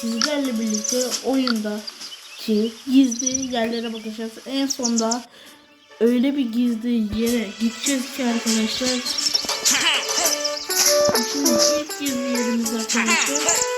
Sizlerle birlikte oyundaki gizli yerlere bakacağız. En sonda öyle bir gizli yere gideceğiz ki arkadaşlar. Şimdi ilk gizli yerimiz arkadaşlar.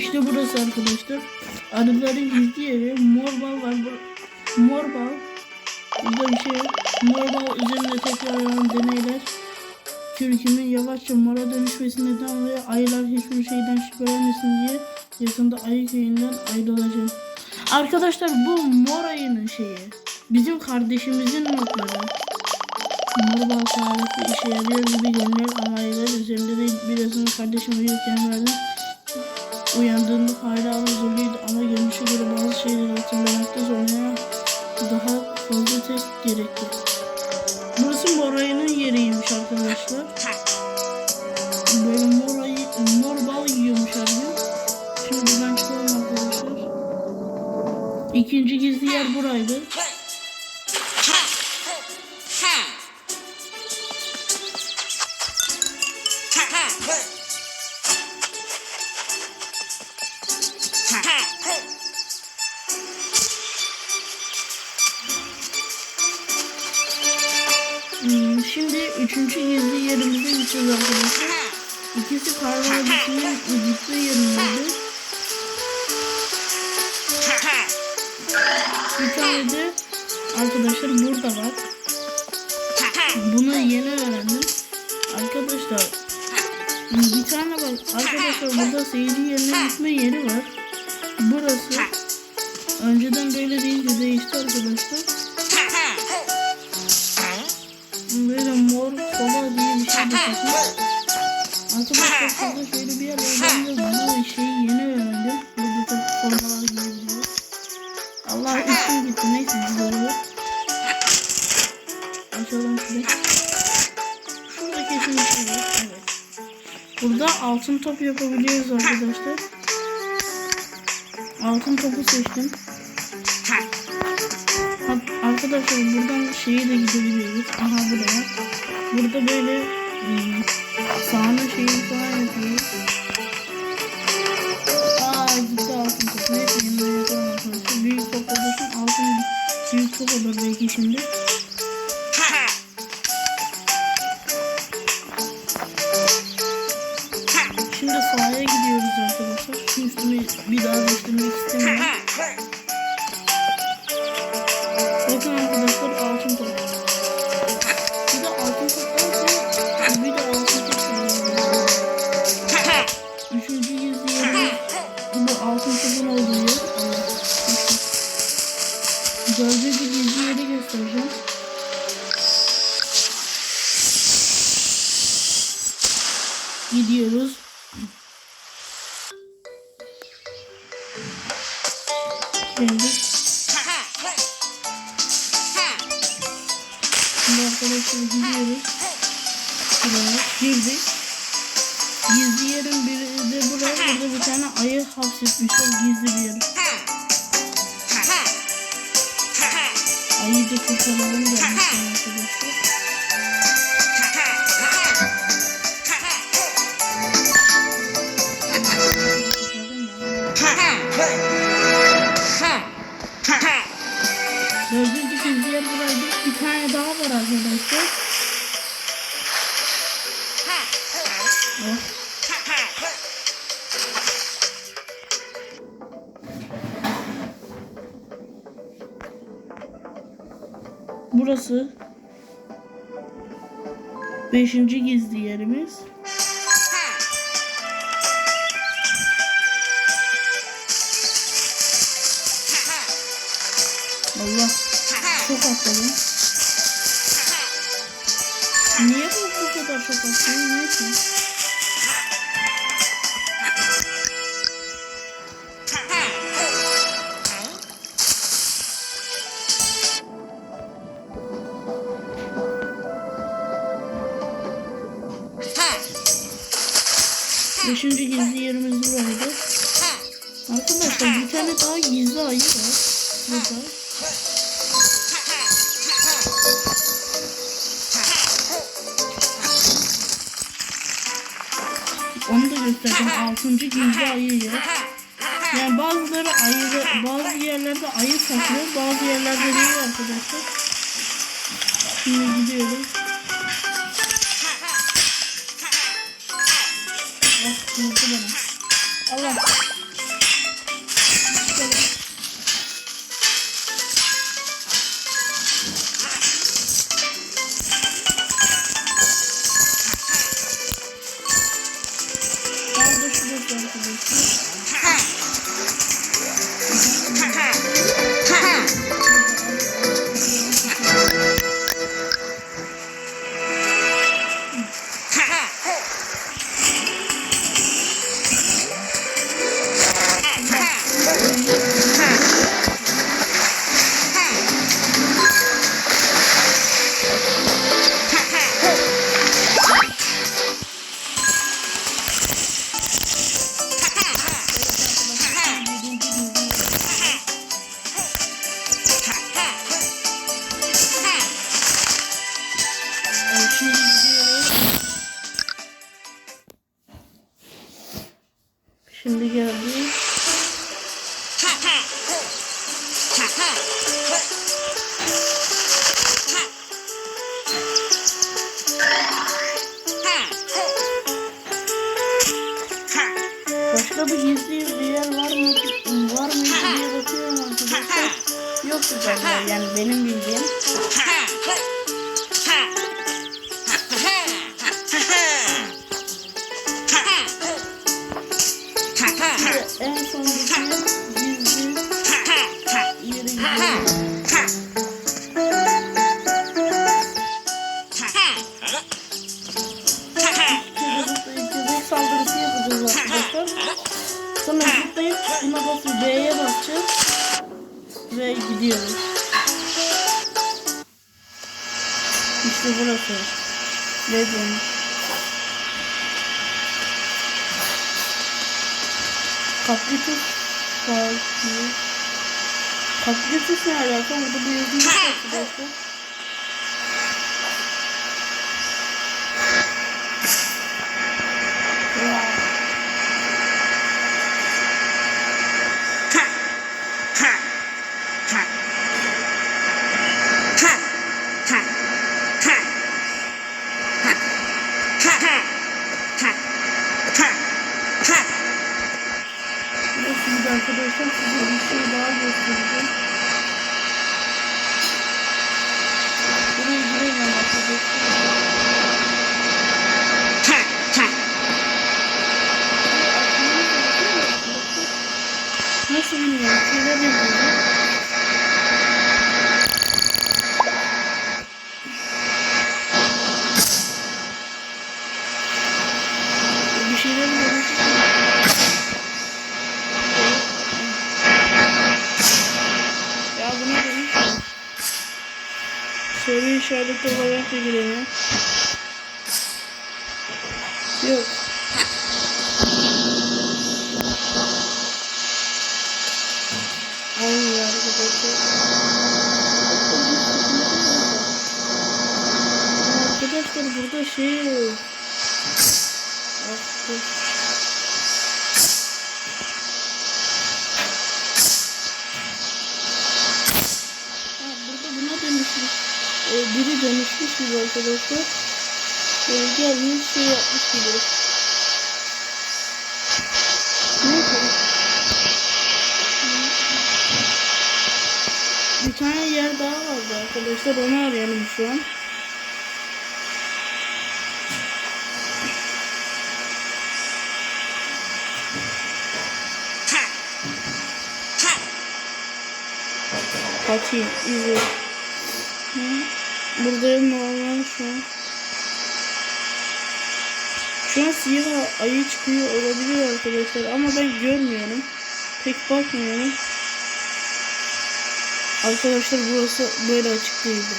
İşte burası arkadaşlar. Arıların gizli yeri. Mor var. Mor bal. Burada bir şey yok. Mor bal üzerinde tekrarlanan deneyler. Türkünün yavaşça mora dönüşmesine neden oluyor. Ayılar hiçbir şeyden şüphelenmesin diye yakında ayı köyünden ayrılacak. Arkadaşlar bu mor ayının şeyi. Bizim kardeşimizin notları. Mor bal tarifi işe yarıyor gibi görünüyor ama ayılar üzerinde de birazını kardeşim uyurken verdim. Uyandığında hala huzurluydu ama görünüşe göre bazı şeyleri hatırlamakta zorlanıyor. Daha fazla test gerekli. Burası mor ayının yeriymiş arkadaşlar. Böyle mor, ayı, mor bal yiyormuş gün. Şimdi buradan çıkalım arkadaşlar. İkinci gizli yer buraydı. Hmm, şimdi üçüncü gizli yerimize gideceğiz arkadaşlar. İkisi kar vadisinin gittiği yerindeydi. Bir tane de arkadaşlar burada var. Bunu yeni öğrendim. Arkadaşlar bir tane bak arkadaşlar burada seyirci yerine gitme yeri var. Burası önceden böyle değildi değişti arkadaşlar. Kola diye bir şey satıyor. Arkadaşlar burada şöyle bir yer var. Ben de şeyi yeni öğrendim. Burada da formalar giyebiliyor. Allah üstüm gitti. Neyse güzel Açalım şurayı. Şurada kesin bir şey var. Evet. Burada altın top yapabiliyoruz arkadaşlar. Altın topu seçtim. Arkadaşlar buradan şeye de gidebiliyoruz. Aha buraya. Burada böyle hmm, sahne şeyi falan yapıyoruz. Aa gitti altın top. Neyse yeniden yapalım arkadaşlar. Büyük top altın büyük top olur belki şimdi. Şimdi sahaya gidiyoruz arkadaşlar. Şu üstümü bir daha Şimdi Şimdi arkadaşlar gidiyoruz. Buraya girdik. Gizli yerin biri de buraya. Burada bir tane ayı hapsetmişler gizli bir yer. Ayı da kurtaralım gelmişler arkadaşlar. Burası. Beşinci gizli yerimiz. Allah çok atladım. Niye bu kadar çok atladım? Neyse. Beşinci gizli yerimiz buraydı. Arkadaşlar bir tane daha gizli ayı var. Burada. Onu da göstereceğim. Altıncı gizli ayıyı. Yani bazıları ayı, bazı yerlerde ayı saklıyor, bazı yerlerde değil arkadaşlar. Şimdi gidiyoruz. Başka bir gizli bir yer var mı? Var mı diye bakıyorum arkadaşlar. Yok galiba yani benim bildiğim. En sondaki gizli İşte burası. Legend. Kapritus Parkı. Kapritus ne alaka? Burada bir yazım yok arkadaşlar. Ve şimdi arkadaşlar size bir şey daha göstereceğim. Buraya giremem arkadaşlar. Nasıl bilmiyorum. Şeyler yapıyorum. Bir şeyler yapıyorum. Ya bu ne demiş? Soru işareti olarak da giremiyor. Yok. Olmuyor arkadaşlar. Arkadaşlar burada şey yok. Ah, dur. Ha, burada buna dönüşmüş. Ee, biri dönüşmüş gibi arkadaşlar. Ee, gelmiş şey yapmış gibi. Neyse. tane yer daha vardı arkadaşlar. Onu arayalım şu an. Fatih izle. Hı? Burada normal şu. Şu an siyah ayı çıkıyor olabilir arkadaşlar ama ben görmüyorum. Pek bakmıyorum. Arkadaşlar burası böyle açık değildi.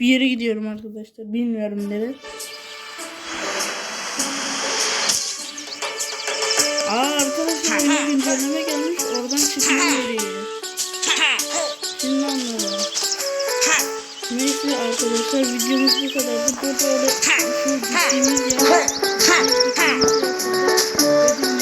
Bir yere gidiyorum arkadaşlar. Bilmiyorum nere. Aa arkadaşlar oyuna güncelleme gelmiş. Oradan çıkma arkadaşlar videomuz bu kadardı. Burada öyle şu gittiğimiz yer. Görüşürüz. Bay bay.